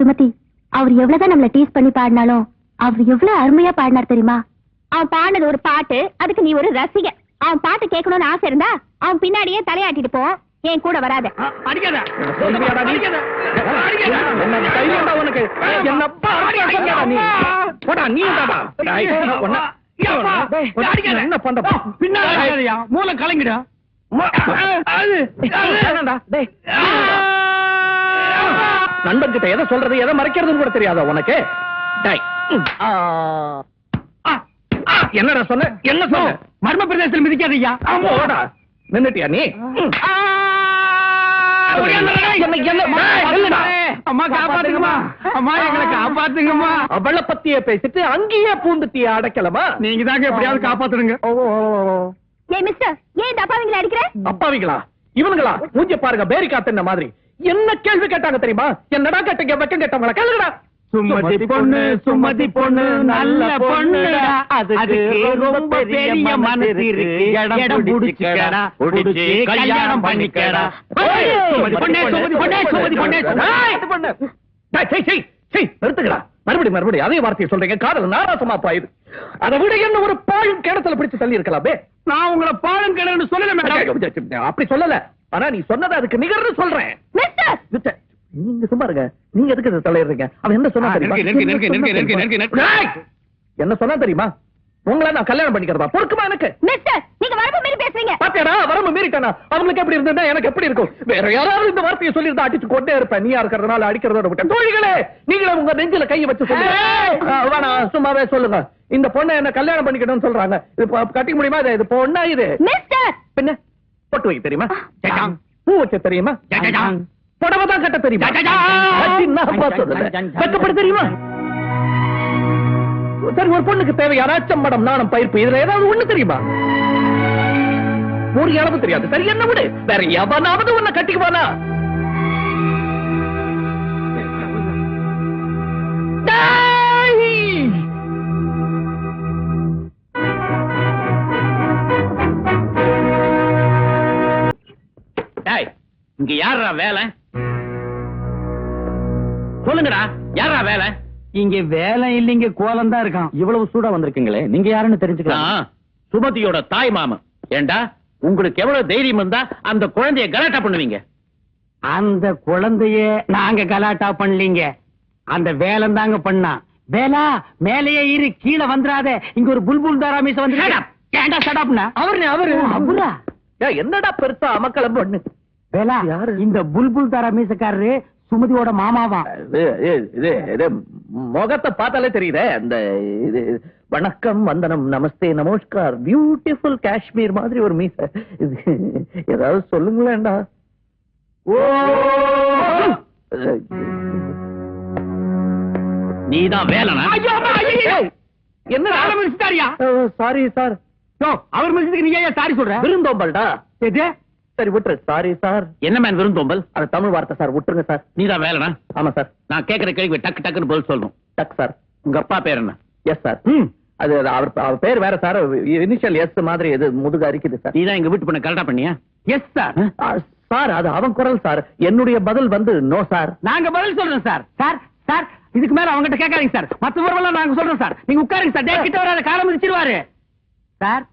சுமதி அவர் எவ்வளவுதான் நம்மள டீஸ் பண்ணி பாடினாலும் அவர் எவ்வளவு அருமையா பாடினார் தெரியுமா? அவன் பாடினது ஒரு பாட்டு அதுக்கு நீ ஒரு ரசிகன். அவன் பாட்டு கேட்கணும்னு ஆசை இருந்தா அவன் பின்னாடியே தலையாட்டிட்டு போ. என் கூட வராத? என்ன பண்ற? மூளை கலங்கிடா. வேணாம்டா, டேய். நண்பன்கிட்ட எதை சொல்றது எதை மறைக்கிறதுன்னு கூட தெரியாதா உனக்கு? டேய். ஆ. ஆ. ஆ. என்னடா சொன்ன? என்ன சொன்ன? மர்ம பிரதேசத்தில் மிதிக்காதய்யா போடா நின்னுட்டியா நீ? என்ன- என்ன- டேய், நில்லுடா. அம்மா காப்பாத்துங்கம்மா. அம்மா எங்களை காப்பாத்துங்கம்மா. அவளை பத்தியே பேசிட்டு அங்கேயே பூந்துட்டிய அடைக்கலமா? நீங்க தாங்க எப்படியாவது காப்பாத்துடுங்க. அப்பாவிங்களா இவனுங்களா? மூஞ்ச பாருங்க பேரி காத்துன மாதிரி. என்ன கேள்வி கேட்டாங்க தெரியுமா? என்னடா கேட்டீங்க வெக்கம் கேட்டவங்களா கேளுங்கடா. சுமதி பொண்ணு சுமதி பொண்ணு நல்ல பொண்ணுடா. அதுக்கு ரொம்ப பெரிய மனசு இருக்கு. இடம் புடிச்சுக்கடா. புடிச்சு கல்யாணம் பண்ணிக்கடா. ஏய், சுமதி பொண்ணே சுமதி பொண்ணே சுமதி பொண்ணே. ஏய், இது பண்ணு. டேய், சீ, சீ, சீ, நிறுத்துங்கடா. மறுபடி மறுபடி அதே வார்த்தையை சொல்றீங்க. காதல் நாராசமா பாயுது அதை விட என்ன ஒரு பாழும் கிணத்துல பிடிச்சு தள்ளி இருக்கலாமே? நான் உங்களை பாலம் கிணறு சொல்லல மேடம். அப்படி சொல்லல. ஆனா நீ சொன்னது அதுக்கு நிகர்னு சொல்றேன். நீங்க சும்மா இருங்க. நீங்க எதுக்கு தலையிடுறீங்க? அவன் என்ன சொன்னா தெரியுமா? என்ன சொன்னா தெரியுமா? உங்களை நான் கல்யாணம் பண்ணிக்கிறதா? பொறுக்குமா எனக்கு? நீங்க வரம்பு மீறி பேசுறீங்க. பாத்தியாடா வரம்பு மீறிட்டானா? அவங்களுக்கு எப்படி இருந்தா எனக்கு எப்படி இருக்கும்? வேற யாராவது இந்த வார்த்தையை சொல்லி இருந்தா அடிச்சு கொண்டே இருப்பேன். நீயா இருக்கிறதுனால அடிக்கிறதோட விட்டேன். தோழிகளே நீங்களே உங்க நெஞ்சில கையை வச்சு சொல்லுங்க. சும்மாவே சொல்லுங்க. இந்த பொண்ணை என்ன கல்யாணம் பண்ணிக்கணும்னு சொல்றாங்க. இது கட்டிக்க முடியுமா? இது இது பொண்ணா இது? பின்ன? பொட்டு வைக்க தெரியுமா. பூ வச்ச தெரியுமா? ஜஜாங். புடவை தான் கட்ட தெரியுமா? தெரியுமா? சரி ஒரு பொண்ணுக்கு தேவையான அச்சம் மடம் நாணம் பயிர்ப்பு இதுல ஏதாவது ஒண்ணு தெரியுமா? ஒரு அளவு தெரியாது. சரி என்ன விடு. வேற எவனாவது உன்னை கட்டிக்குவானா? இங்க யாரா வேலை? சொல்லுங்கடா யாரா வேலை? இங்க வேலை இல்லைங்க கோலம் தான் இருக்கான். இவ்வளவு சூடா வந்திருக்கீங்களே நீங்க யாருன்னு தெரிஞ்சுக்கலாம். சுமதியோட தாய் மாமன் ஏண்டா உங்களுக்கு எவ்வளவு தைரியம் இருந்தா அந்த குழந்தைய கலாட்டா பண்ணுவீங்க? அந்த குழந்தைய நாங்க கலாட்டா பண்ணலீங்க. அந்த வேலை தாங்க பண்ணா. வேலா மேலேயே இரு கீழே வந்துடாத. இங்க ஒரு புல்புல் தாராமீச வந்து ஏண்டா சடாப்னா அவரு அவரு. அவரா என்னடா பெருசா அமக்களம் பொண்ணு வேலா யாரு? இந்த புல்புல் தாராமீசக்காரரு சுமதியோட மாமாவா? இது இது- இது இது முகத்தை பார்த்தாலே தெரியுதே அந்த இது வணக்கம் வந்தனம் நமஸ்தே நமஸ்கார் பியூட்டிஃபுல் காஷ்மீர் மாதிரி ஒரு மீச. ஏதாவது சொல்லுங்களேன்டா. ஓ! நீதான் வேலைனா? என்ன மிதிச்சிட்டாரியா சாரி சார் அவர் மிதிச்சதுக்கு நீங்க ஏன் சாரி சொல்ற? விருந்தோம்பல்டா? எது? சரி விட்டுரு. சாரி சார் என்ன மேன் விருந்தோம்பல் அது தமிழ் வார்த்தை சார் விட்டுருங்க சார் நீதான் வேலைனா ஆமா சார் நான் கேக்குற கேள்வி டக்கு டக்குன்னு பதில் சொல்லணும். டக் சார் உங்க அப்பா பேர் என்ன? எஸ் சார் அது அது அவர் அவர் பேர் வேற சார் இனிஷியல் எஸ் மாதிரி இது முதுகு அரிக்குது சார் நீதான் எங்க வீட்டு பொண்ணை கரெக்டா பண்ணியா? எஸ் சார் சார் அது அவன் குரல் சார் என்னுடைய பதில் வந்து நோ சார் நாங்க பதில் சொல்றோம் சார் சார் சார் இதுக்கு மேல அவங்க கிட்ட கேட்காதீங்க சார் மத்த விவரம் நாங்க சொல்றோம் சார் நீங்க உட்காருங்க சார் டே கிட்ட வராத காலம் மிதிச்சிருவாரு. சார்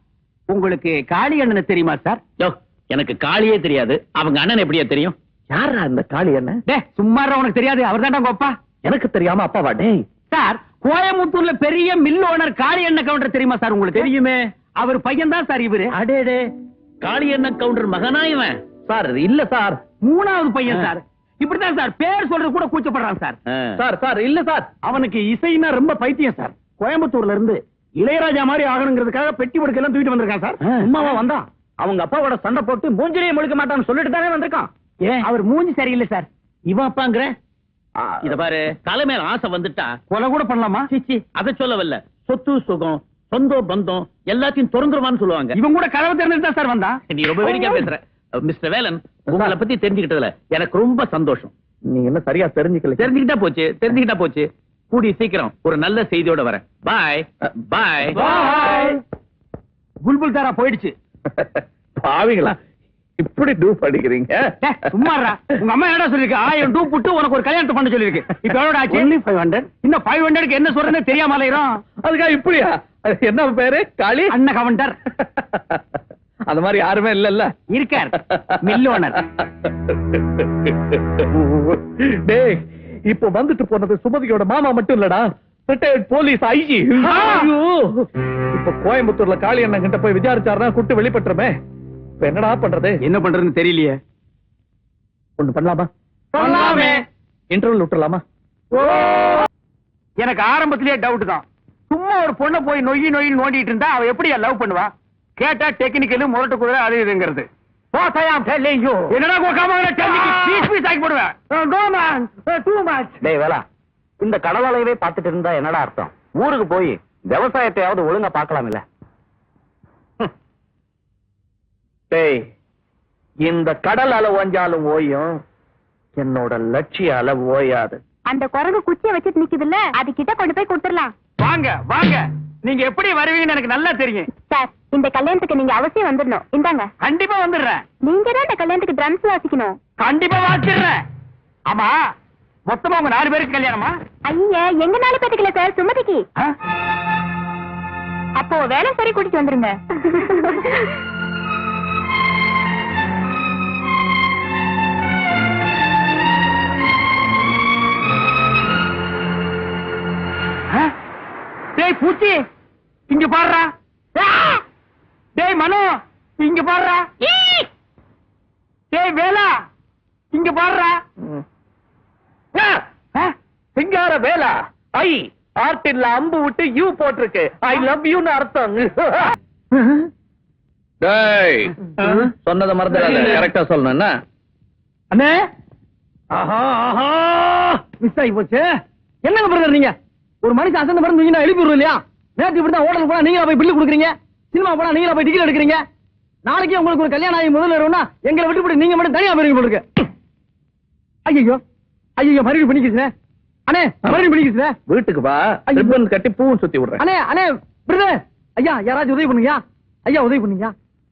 உங்களுக்கு காளி அண்ணன் தெரியுமா சார் யோ எனக்கு காளியே தெரியாது. அவங்க அண்ணன் எப்படியா தெரியும். யாரா அந்த காளி என்ன டே சும்மா உனக்கு தெரியாது. அவர் தான்டா அப்பா. எனக்கு தெரியாம அப்பாவா டேய்? சார் கோயம்புத்தூர்ல பெரிய மில் ஓனர் காளி அண்ணன் கவுண்டர் தெரியுமா சார் உங்களுக்கு? தெரியுமே. அவர் பையன் தான் சார் இவரு. அடேடே காளி அண்ணன் கவுண்டர் மகனா இவன்? சார் இல்ல சார். மூணாவது பையன் சார். இப்படித்தான் சார் பேர் சொல்றது கூட கூச்சப்படுறான் சார். சார் சார் இல்ல சார். அவனுக்கு இசைனா ரொம்ப பைத்தியம் சார். கோயம்புத்தூர்ல இருந்து இளையராஜா மாதிரி ஆகணுங்கிறதுக்காக பெட்டி படுக்க எல்லாம் தூக்கிட்டு வந்திருக்கான் சார். சும்மாவா வந்தான். அவங்க அப்பாவோட சண்டை போட்டு மூஞ்சிலேயே முழுக்க மாட்டான்னு சொல்லிட்டு தானே வந்திருக்கான். ஏன்? அவர் மூஞ்சி சரியில்லை சார். இவன் அப்பாங்கிற இத பாரு தலை மேல ஆசை வந்துட்டா. கொலை கூட பண்ணலாமா? சிச்சி அத சொல்லவல்ல. சொத்து சுகம் சொந்தம் பந்தம் எல்லாத்தையும் திறந்துருவான்னு சொல்லுவாங்க. இவன் கூட கதவை திறந்துட்டு தான் சார் வந்தான் நீ ரொம்ப வேடிக்கை பேசுற. மிஸ்டர் வேலன் உங்களை பத்தி தெரிஞ்சுக்கிட்டதுல எனக்கு ரொம்ப சந்தோஷம். நீங்க என்ன சரியா தெரிஞ்சுக்கல? தெரிஞ்சுக்கிட்டா போச்சு தெரிஞ்சுக்கிட்டா போச்சு. கூடி சீக்கிரம் ஒரு நல்ல செய்தியோட வரேன். பாய் பாய் புல்புல் தாரா போயிடுச்சு. பாவிங்களா இப்படி டூப் அடிக்கிறீங்க? சும்மாடா. உங்க அம்மா என்ன சொல்லிருக்கு? ஆயிரம் டூ புட்டு உனக்கு ஒரு கல்யாணத்தை பண்ண சொல்லிருக்கு. இப்ப எவ்வளவு ஆச்சு? Only 500. இன்னும் ஃபைவ் ஹண்ட்ரட்க்கு என்ன சொல்றேன்னு தெரியாம அலையிறோம். அதுக்கா இப்படியா? என்ன பேரு? காளி? அண்ண கவுண்டர். அந்த மாதிரி யாருமே இல்லல்ல. இருக்கார். மில் ஓனர் டேய் இப்ப வந்துட்டு போனது சுமதியோட மாமா மட்டும் இல்லடா. ரிட்டையர்ட் போலீஸ் ஐஜி இப்ப கோயம்புத்தூர்ல காளி அண்ணன் கிட்ட போய் விசாரிச்சாருன்னா குட்டு வெளிப்பட்டுருமே. இப்ப என்னடா பண்றது? என்ன பண்றதுன்னு தெரியலையே. ஒண்ணு பண்ணலாமா? பண்ணலாமே. இன்டர்வல் விட்டுலாமா எனக்கு ஆரம்பத்திலேயே டவுட் தான். சும்மா ஒரு பொண்ணை போய் நொய்யி நொய்யி நோண்டிட்டு இருந்தா அவ எப்படியா லவ் பண்ணுவா? கேட்டா டெக்னிக்கலு முரட்டு குதிரை அது இதுங்கிறது. என்னடா கோக்காம பீஸ் பீஸ் ஆக்கி போடுவேன். டூ மச் டேய் வேலா. இந்த கடலாலையவே பார்த்துட்டு இருந்தா என்னடா அர்த்தம்? ஊருக்கு போய் விவசாயத்தையாவது ஒழுங்கா பார்க்கலாம் இல்ல டேய் இந்த கடல் அலை ஓஞ்சாலும் ஓயும் என்னோட லட்சிய அலை ஓயாது. அந்த குரங்கு குச்சியை வச்சுட்டு நிக்குதுல்ல அது கிட்ட கொண்டு போய் கொடுத்துடலாம். வாங்க வாங்க. நீங்க எப்படி வருவீங்கன்னு எனக்கு நல்லா தெரியும். சார் இந்த கல்யாணத்துக்கு நீங்க அவசியம் வந்துடணும். இந்தாங்க. கண்டிப்பா வந்துடுறேன். நீங்க தான் இந்த கல்யாணத்துக்கு ட்ரம்ஸ் வாசிக்கணும். கண்டிப்பா வாச்சிடுறேன் ஆமா மொத்தமா உங்க நாலு பேருக்கு கல்யாணமா? ஐயா எங்க நாலு பேத்துக்கு இல்ல சார்? சுமதிக்கு. ஆ? அப்போ வேலை சரி கூட்டிட்டு வந்துருங்க? டேய் பூச்சி இங்க பாடுறா. டேய் மனோ இங்க பாடுறா. டேய் வேலா இங்க பாடுறா. சிங்கார வேலா. ஐ ஆர்டின்ல அம்பு விட்டு யூ போட்டிருக்கு. ஐ லவ் யூன்னு அர்த்தம். டேய் சொன்னதை மறந்துடாத. கரெக்டா சொல்லணும் என்ன? அண்ணே? ஆஹா ஆஹா. மிஸ் ஆகி போச்சு. என்னங்க பிரதர் நீங்க? ஒரு மனுஷன் அசந்த மருந்து நீங்க எழுப்பி விடுறோம் இல்லையா? நேற்று இப்படி தான் ஹோட்டல் போனா நீங்களா போய் பில்லு கொடுக்குறீங்க? சினிமா போனா நீங்களா போய் டிக்கெட் எடுக்கிறீங்க? நாளைக்கு உங்களுக்கு ஒரு கல்யாணம் ஆகி முதல்ல வரும்னா எங்களை விட்டு போட்டு நீங்க மட்டும் தனியா போயிருங்க போல இருக்கு. ஐயோ ஐயோ மறுபடியும் பண்ணிக்கிறேன் அண்ணே மறுபடியும் பண்ணிக்கிறேன் வீட்டுக்கு வா. ஐயோ. ரிப்பன் கட்டி பூவும் சுத்தி விடுறேன். அண்ணே அண்ணே பிரதர். ஐயா யாராச்சும் உதவி பண்ணுங்க ஐயா உதவி பண்ணுங்க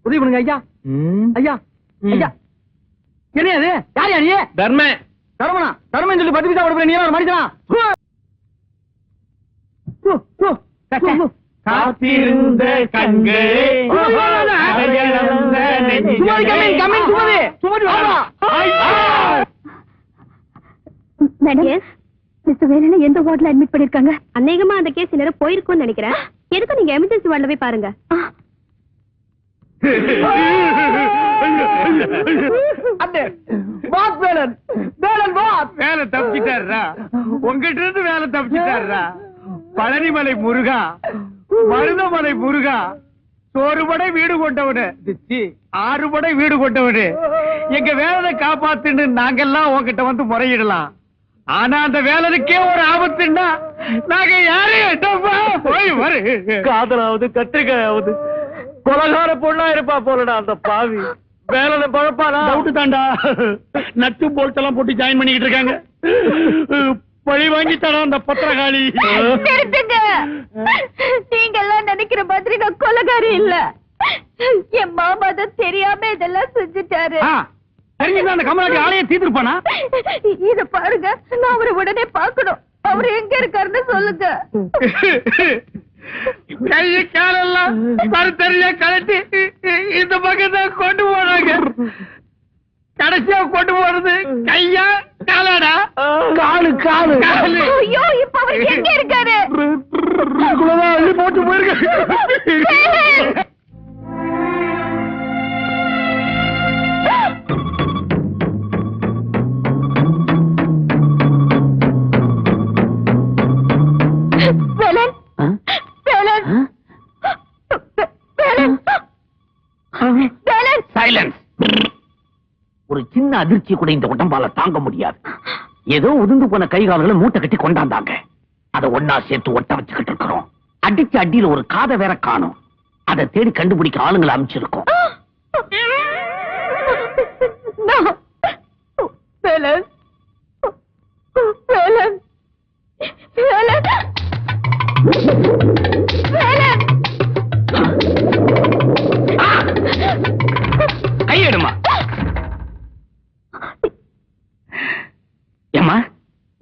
உதவி பண்ணுங்க ஐயா. ஐயா. ஐயா. என்ன அது யார் யார் நீ? தர்மே. தர்மனா? தர்மன் சொல்லி பத்து பைசா கொடுப்பேன் நீ ஒரு மனுஷனா? காத்திருந்த கண்களே. சுமதி சுமதி மேடம் மிஸ்டர் வேலனை எந்த வார்டுல அட்மிட் பண்ணிருக்காங்க? அநேகமா அந்த கேஸ் நேரம் போயிருக்கும்னு நினைக்கிறேன். எதுக்கு நீங்க எமர்ஜென்சி வார்டுல போய் பாருங்க? வேலை உங்ககிட்ட வேலை பழனிமலை முருகா மருதமலை முருகா சோறுபடை வீடு கொண்டவனு ஆறுபடை வீடு கொண்டவனு. எங்க வேலனை காப்பாத்துன்னு நாங்கெல்லாம் உன்கிட்ட வந்து முறையிடலாம். ஆனா அந்த வேலனுக்கே ஒரு ஆபத்துன்னா நாங்க யாரையும் போய் வரு. காதலாவது கத்திரிக்காயாவது. கொலகார பொண்ணா இருப்பா போலடா அந்த பாவி. வேலை பழப்பானா டவுட் தாண்டா நட்டு போல்ட் எல்லாம் போட்டு ஜாயின் பண்ணிக்கிட்டு இருக்காங்க. பழி வாங்கி அந்த பத்திரகாளி. நீங்க எல்லாம் நினைக்கிற மாதிரி நான் கொலகாரி இல்ல. என் மாமா தான் தெரியாம இதெல்லாம் செஞ்சுட்டாரு. தெரிஞ்சுதான் அந்த கமலாடி ஆளைய தீர்த்துருப்பானா? இத பாருங்க நான் அவரை உடனே பார்க்கணும். அவர் எங்க இருக்காருன்னு சொல்லுங்க. கைய காலெல்லாம் மறுத்தறியா கலட்டி இந்த பக்கம் தான் கொண்டு போனாங்க. கடைசியா கொண்டு போறது கையா காலாடா? காலு காலு. காலு. ஐயோ இப்ப அவர் எங்க இருக்காரு? போட்டு போயிருக்க சின்ன அதிர்ச்சி கூட இந்த உடம்பால தாங்க முடியாது. ஏதோ உதிர்ந்து போன கை கால்களை மூட்டை கட்டி கொண்டாந்தாங்க. அதை ஒன்னா சேர்த்து ஒட்ட வச்சுக்கிட்டு இருக்கிறோம். அடிச்சு அடியில ஒரு காதை வேற காணும். அதை தேடி கண்டுபிடிக்க ஆளுங்களை அமைச்சிருக்கோம் கையெடுமா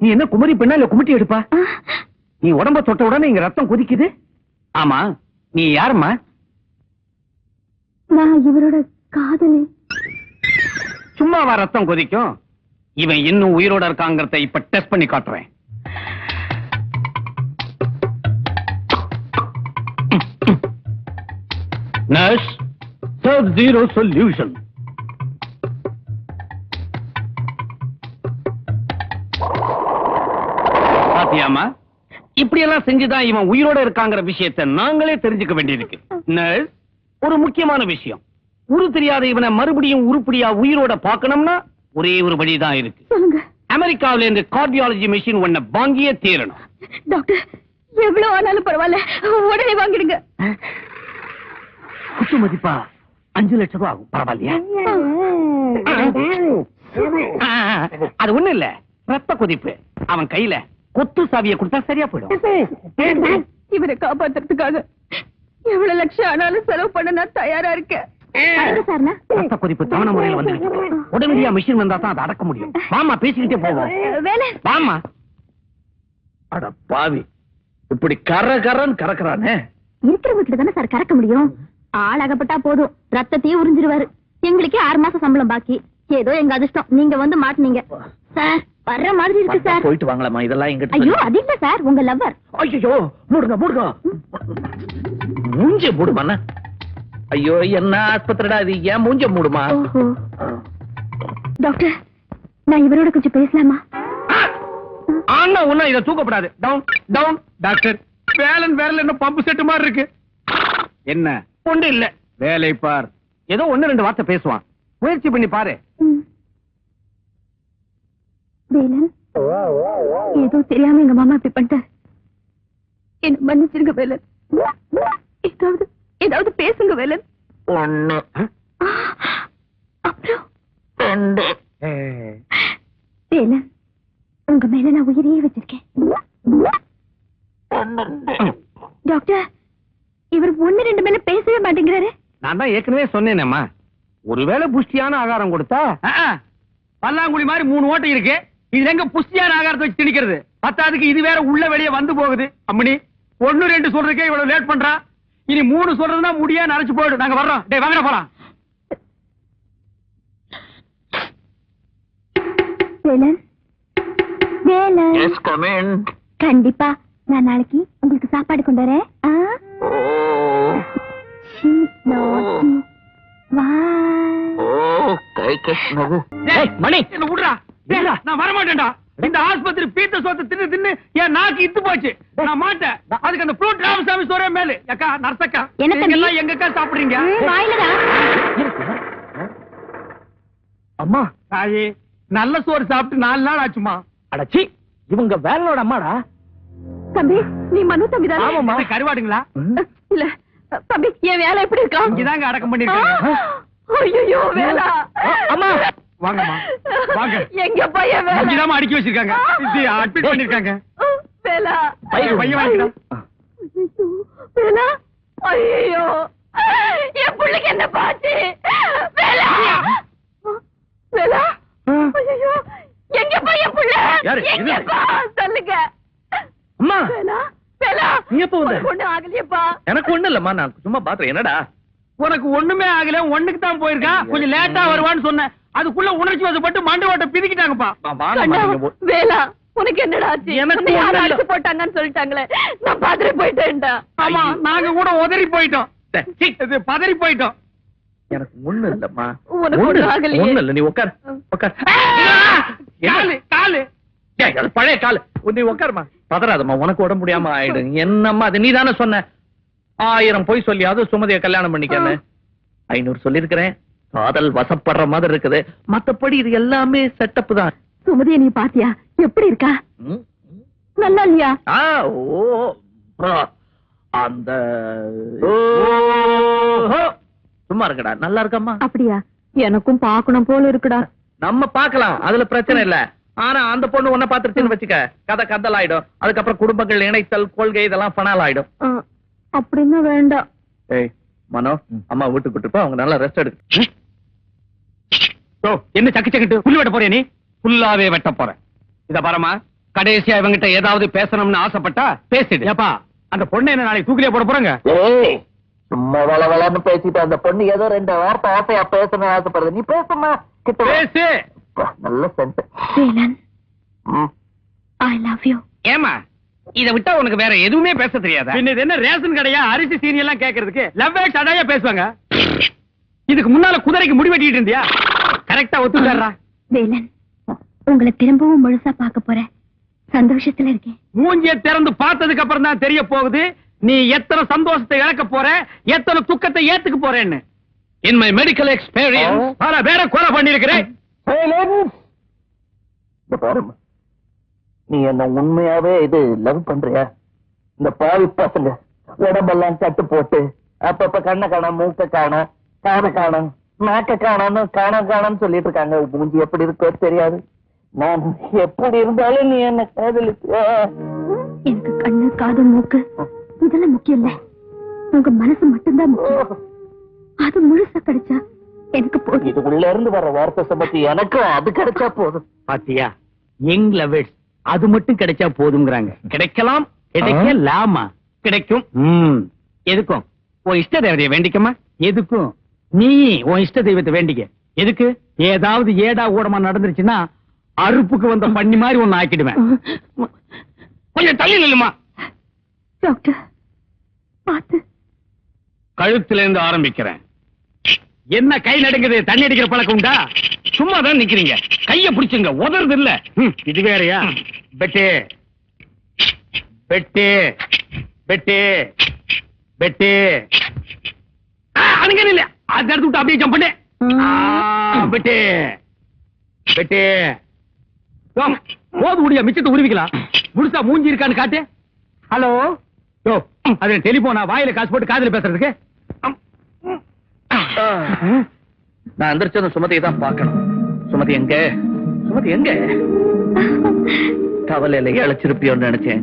நீ என்ன குமரி பெண்ணா இல்ல குமிட்டி எடுப்பா? நீ உடம்ப தொட்ட உடனே இங்க ரத்தம் கொதிக்குது? ஆமா. நீ யாரும்மா? நான் இவரோட காதலி. சும்மாவா ரத்தம் கொதிக்கும். இவன் இன்னும் உயிரோட இருக்காங்கிறத இப்ப டெஸ்ட் பண்ணி காட்டுறேன். நர்ஸ் சர்வ் ஜீரோ சொல்யூஷன் இப்படி எல்லாம் செஞ்சுதான் இவன் உயிரோட இருக்காங்கிற விஷயத்தை நாங்களே தெரிஞ்சுக்க வேண்டியிருக்கு. நர்ஸ் ஒரு முக்கியமான விஷயம். உரு தெரியாத இவனை மறுபடியும் உருப்படியா உயிரோட பார்க்கணும்னா ஒரே ஒரு வழிதான் இருக்கு. அமெரிக்காவில இருந்து கார்டியாலஜி மிஷின் உன்னை வாங்கியே தீரணும் டாக்டர் எவ்வளவு ஆனாலும் பரவாயில்ல. உடனே வாங்கிடுங்க. குத்து மதிப்பா அஞ்சு லட்சம் ரூபாய் ஆகும். பரவாயில்லையா? அது ஒண்ணு இல்ல. ரத்த கொதிப்பு. அவன் கையில கொத்து சாவியை கொடுத்தா சரியா போயிடும். இவரை காப்பாத்துறதுக்காக எவ்வளவு லட்சம் ஆனாலும் செலவு பண்ண நான் தயாரா இருக்கேன். ரத்த கொதிப்பு தவணை முறையில் வந்து உடனடியா மிஷின் வந்தா தான் அதை அடக்க முடியும். வாமா பேசிக்கிட்டே போவோம். வேலை. வாமா அட பாவி. இப்படி கர கரன்னு கறக்குறானே. இருக்கிற வீட்டுல தானே சார் கறக்க முடியும். ஆள் அகப்பட்டா போதும். ரத்தத்தையும் உறிஞ்சிருவாரு. எங்களுக்கே ஆறு மாசம் சம்பளம் பாக்கி. ஏதோ எங்க அதிர்ஷ்டம். நீங்க வந்து மாட்டுனீங்க. சார் வர்ற மாதிரி இருக்கு சார். போயிட்டு வாங்கலாமா? இதெல்லாம் எங்கிட்ட ஐயோ அது இல்ல சார் உங்க லவ்வர் ஐயோ மூடுங்க மூடுங்க. மூஞ்ச மூடுமா ஐயோ என்ன ஆஸ்பத்திரிடா இது? ஏன் மூஞ்ச மூடுமா? டாக்டர் நான் இவரோட கொஞ்சம் பேசலாமா? ஆனா ஒண்ணும் இதை தூக்கப்படாது. Down down doctor. Velan Velan என்ன பம்பு செட்டு மாதிரி இருக்கு. என்ன? ஒன்று இல்ல. வேலை பார். ஏதோ ஒண்ணு ரெண்டு வார்த்தை பேசுவான். முயற்சி பண்ணி பாரு. வேலன்? ஏதோ தெரியாம எங்க மாமா இப்படி பண்ணிட்டார். என்ன மன்னிச்சிருங்க வேலன். ஏதாவது ஏதாவது பேசுங்க வேலன். ஒண்ணு. அப்புறம்? ரெண்டு. வேலன் உங்க மேல நான் உயிரையே வச்சிருக்கேன். டாக்டர் இவர் ஒண்ணு ரெண்டு மேல பேசவே மாட்டேங்கிறாரு. நான் தான் ஏற்கனவே சொன்னேனேம்மா. ஒருவேளை புஷ்டியான ஆகாரம் கொடுத்தா. பல்லாங்குழி மாதிரி மூணு ஓட்டை இருக்கு. இதுல எங்க புஷ்டியான ஆகாரத்தை வச்சு திணிக்கிறது? பத்தாவதுக்கு இது வேற உள்ள வெளியே வந்து போகுது. அம்மணி ஒண்ணு ரெண்டு சொல்றதுக்கே இவ்வளவு லேட் பண்றா? இனி மூணு சொல்றதுன்னா முடியா நரைச்சு போயிடும். நாங்க வர்றோம். டேய் வாங்கடா போலாம். வேலன்? வேலன்? எஸ் கமின் கண்டிப்பா. நான் நாளைக்கு உங்களுக்கு சாப்பாடு கொண்டு வரேன். மணி. என்ன விடுறா? நான் வர மாட்டேன்டா இந்த ஆஸ்பத்திரி பீத்த சோத்த தின்னு தின்னு என் நாக்கு இத்து போச்சு. நான் மாட்டேன். அதுக்கு அந்த ஃப்ரூட் ராமசாமி சோறே மேலு. அக்கா நர்சக்கா. எல்லாம் எங்கக்கா சாப்பிடுறீங்க. அம்மா. தாயே நல்ல சோறு சாப்பிட்டு நாலு நாள் ஆச்சுமா? அடச்சி இவங்க வேலனோட அம்மாடா. தம்பி நீ மனு தம்பி தானே? ஆமாமா கருவாடுங்களா? இல்ல தம்பி என் வேலை எப்படி இருக்கா? இங்கதாங்க அடக்கம் பண்ணிருக்காங்க ஐயோ வேலா. அம்மா. வாங்கம்மா, வாங்க. எங்க பையன் வேலா? இங்கதாம்மா அடுக்கி வச்சிருக்காங்க. இது அட்மிட் பண்ணிருக்காங்க. வேலா. பையன் பையன் வாங்கிடா ஐயோ, வேலா. ஐயோ என் பிள்ளைக்கு என்ன பாச்சு வேலா. வேலா. ஐயோ எங்க பையன் புள்ள? எங்கப்பா சொல்லுங்க. அம்மா. வேலா வேலா. நீ எப்ப வந்த? ஒண்ணும் ஆகலையேப்பா. எனக்கு ஒண்ணு இல்லம்மா. நான் சும்மா பாத்துறேன் என்னடா? உனக்கு ஒண்ணுமே ஆகல. ஒண்ணுக்கு தான் போயிருக்கா. கொஞ்சம் லேட்டா வருவான்னு சொன்னேன். அதுக்குள்ள உணர்ச்சி வசப்பட்டு மண்டை ஓட்ட பிதிக்கிட்டாங்கப்பா. வேலா உனக்கு என்னடா ஆச்சு? எனக்கு யாரும். அடிச்சு போட்டாங்கன்னு சொல்லிட்டாங்களே. நான் பாத்துட்டு போயிட்டேன்டா. ஆமா. நாங்க கூட உதறி போயிட்டோம். பதறி போயிட்டோம். எனக்கு ஒண்ணு இல்லம்மா. உனக்கு ஒண்ணு இல்ல, நீ உட்கார் உட்கார் காலு காலு. பழைய கால. நீ உட்காருமா பதறாதம்மா உனக்கு உடம்பு முடியாம ஆயிடும் என்னம்மா அது? நீ தானே சொன்ன. ஆயிரம் போய் சொல்லி அது சுமதிய கல்யாணம் பண்ணிக்கன்னு. ஐநூறு சொல்லிருக்கிறேன் காதல் வசப்படுற மாதிரி இருக்குது. மத்தபடி இது எல்லாமே செட்டப் தான். சுமதிய நீ பாத்தியா? எப்படி இருக்கா? நல்லா இல்லையா? ஆ ஓ அந்த ஓ, ஹோ. சும்மா இருக்கடா நல்லா இருக்கம்மா. அப்படியா? எனக்கும் பாக்கணும் போல இருக்குடா. நம்ம பார்க்கலாம் அதுல பிரச்சனை இல்ல. ஆனா அந்த பொண்ணு உன்ன பாத்துருச்சுன்னு வச்சுக்க. கதை கதல் ஆயிடும் அதுக்கப்புறம் குடும்பங்கள் இணைத்தல் கொள்கை இதெல்லாம் பணால் ஆயிடும் அப்படின்னா வேண்டாம். ஏய் மனோ அம்மா வீட்டுக்கு கூட்டு போ அவங்க நல்லா ரெஸ்ட் எடுக்கு என்ன சக்கு சக்கிட்டு புல்லு வெட்ட போறே நீ? புல்லாவே வெட்ட போறேன். இத பாரமா கடைசியா இவங்கிட்ட ஏதாவது பேசணும்னு ஆசைப்பட்டா பேசிடு. ஏப்பா அந்த பொண்ணை என்ன நாளைக்கு தூக்கிலே போட போறாங்க? ஏய் சும்மா வள வளன்னு பேசிட்டு அந்த பொண்ணு ஏதோ ரெண்டு வார்த்தை ஆசையா பேசணும் ஆசைப்படுறது நீ பேசுமா கிட்ட. பேசு. நல்ல ஐ லவ் யூ ஏமா இத விட்டா உனக்கு வேற எதுவுமே பேச தெரியாதா? பின்ன இது என்ன ரேஷன் கடையா அரிசி சீனி எல்லாம் கேக்குறதுக்கு லவ்வே சடையா பேசுவாங்க? இதுக்கு முன்னால குதிரைக்கு முடி வெட்டிட்டு இருந்தியா? கரெக்டா ஒத்துக்காரா வேலன் உங்களை திரும்பவும் முழுசா பார்க்க போறேன். சந்தோஷத்துல இருக்கேன். மூஞ்சிய திறந்து பார்த்ததுக்கு அப்புறம் தான் தெரிய போகுது. நீ எத்தனை சந்தோஷத்தை இழக்க போற எத்தனை துக்கத்தை ஏத்துக்க போறேன்னு. இன் மை மெடிக்கல் எக்ஸ்பீரியன்ஸ் பல பேரை கொலை பண்ணிருக்கிறேன் நீ என்ன உண்மையாவே இது லவ் பண்றியா? இந்த பாவி பசங்க உடம்பெல்லாம் கட்டு போட்டு அப்பப்ப கண்ணை காணோம் மூக்க காணோம் காதை காணோம். காணோம்னு காணோம் காணோம்னு சொல்லிட்டு இருக்காங்க மூஞ்சி எப்படி இருக்கோ தெரியாது. நான் எப்படி இருந்தாலும் நீ என்ன காதலிச்சு எனக்கு கண்ணு காது மூக்கு இதெல்லாம் முக்கியம் இல்ல உங்க மனசு மட்டும்தான் முக்கியம். அது முழுசா கிடைச்சா எனக்கு போதும். இது உள்ள இருந்து வர்ற வார்த்தை சம்பத்தி எனக்கும் அது கிடைச்சா போதும். பாத்தியா யங் லவர்ஸ் அது மட்டும் கிடைச்சா போதுங்கிறாங்க கிடைக்கலாம் கிடைக்கலாமா? கிடைக்கும். ம். எதுக்கும்? உன் இஷ்ட தேவதைய வேண்டிக்கமா? எதுக்கும்? நீ உன் இஷ்ட தெய்வத்தை வேண்டிக்க. எதுக்கு? ஏதாவது ஏடா ஊடமா நடந்துருச்சுன்னா அறுப்புக்கு வந்த பண்ணி மாதிரி ஒன்னு ஆக்கிடுவேன். கொஞ்சம் தள்ளி நில்லுமா? டாக்டர் பார்த்து. கழுத்துல இருந்து ஆரம்பிக்கிறேன். என்ன கை நடுங்குது? தண்ணி அடிக்கிற பழக்கம் உண்டா? சும்மா தான் நிக்கிறீங்க. கைய பிடிச்சுங்க உதறது இல்ல. இது வேறயா? பெட்டு. பெட்டு. பெட்டு. பெட்டு. அணுங்க இல்ல அது எடுத்து விட்டு அப்படியே ஜம்ப் பண்ணு. ஆ, பெட்டு பெட்டு யோம், போது முடியா மிச்சத்தை உருவிக்கலாம். முழுசா மூஞ்சி இருக்கான்னு காட்டு. ஹலோ. யோ அது டெலிபோனா வாயில காசு போட்டு காதுல பேசுறதுக்கு? நான் எந்திரிச்சதும் சுமதியை தான் பார்க்கணும். சுமதி எங்க? சுமதி எங்க? கவலையில இழைச்சிருப்பியோன்னு நினைச்சேன்.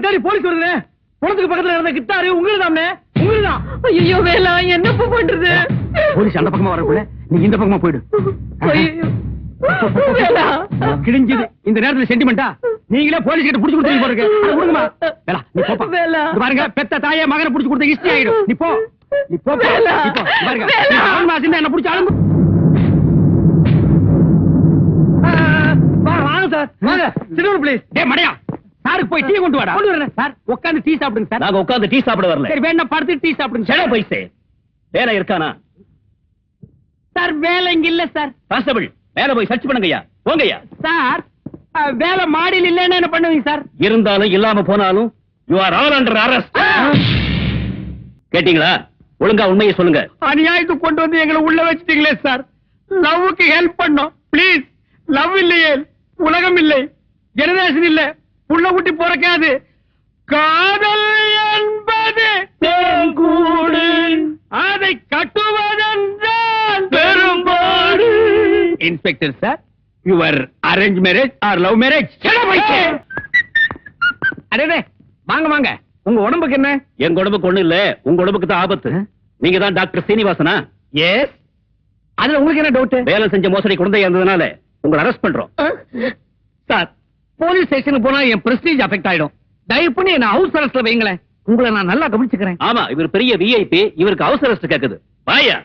உங்களை தேடி போலீஸ் வருது. குளத்துக்கு பக்கத்துல இருந்த கிட்டாரு உங்களுக்கு தானே உங்களுக்கு தான் ஐயோ வேலா என்னப்பா பண்றது? போலீஸ் அந்த பக்கமா வரக்குள்ள நீ இந்த பக்கமா போயிடு. கிழிஞ்சது இந்த நேரத்துல சென்டிமெண்டா நீங்களே போலீஸ் கிட்ட புடிச்சு கொடுத்தீங்க போறீங்க விடுங்கம்மா வேலா நீ போப்பா. வேலா. பாருங்க பெத்த தாயே மகனை புடிச்சு கொடுத்த ஹிஸ்டரி ஆயிடும். நீ போ. நீ போ. வேலா. பாருங்க. வேலா. நீ ஆண் மாசம் என்ன புடிச்சு அழும்பு. வாங்க சார். வாங்க சிறுவர் ப்ளீஸ் டேய் மடையா. சாருக்கு போய் டீ கொண்டு வாடா. கொண்டு வரேன் சார். உட்கார்ந்து டீ சாப்பிடுங்க சார். நாங்க உட்கார்ந்து டீ சாப்பிட வரல. சரி வேணா படுத்து டீ சாப்பிடுங்க சார். பைசே வேலை இருக்கானா? சார் வேலை இங்க இல்ல சார். கான்ஸ்டபிள் மேல போய் சர்ச் பண்ணுங்கய்யா. போங்கய்யா. சார் வேலை மாடியில் இல்லைன்னு என்ன பண்ணுவீங்க சார்? இருந்தாலும் இல்லாம போனாலும் you are all under arrest கேட்டீங்களா? ஒழுங்கா உண்மையை சொல்லுங்க. அநியாயத்துக்கு கொண்டு வந்து எங்களை உள்ள வச்சிட்டீங்களே சார். லவ்வுக்கு ஹெல்ப் பண்ணோம். ப்ளீஸ் லவ் இல்லையே. உலகம் இல்லை. ஜெனரேஷன் இல்ல. புள்ள குட்டி பிறக்காது காதல் என்பது தேங்கூடு அதை கட்டுவதென்றால் பெரும்பாடு inspector sir your arrange marriage or love marriage அடே வாங்க வாங்க. உங்க உடம்புக்கு என்ன? எங்க உடம்புக்கு ஒண்ணு இல்ல. உங்க உடம்புக்கு தான் ஆபத்து. நீங்க தான் டாக்டர் சீனிவாசனா? எஸ் அதுல உங்களுக்கு என்ன டவுட் வேலை செஞ்ச மோசடி குழந்தையா இருந்ததுனால உங்களை அரெஸ்ட் பண்றோம். சார் போலீஸ் ஸ்டேஷனுக்கு போனா என் பிரஸ்டீஜ் அஃபெக்ட் ஆயிடும். தயவு பண்ணி என்ன ஹவுஸ் அரெஸ்ட்ல வைங்களேன். உங்களை நான் நல்லா கவனிச்சுக்கிறேன். ஆமா இவர் பெரிய விஐபி இவருக்கு அவசர arrest கேக்குது. பாயா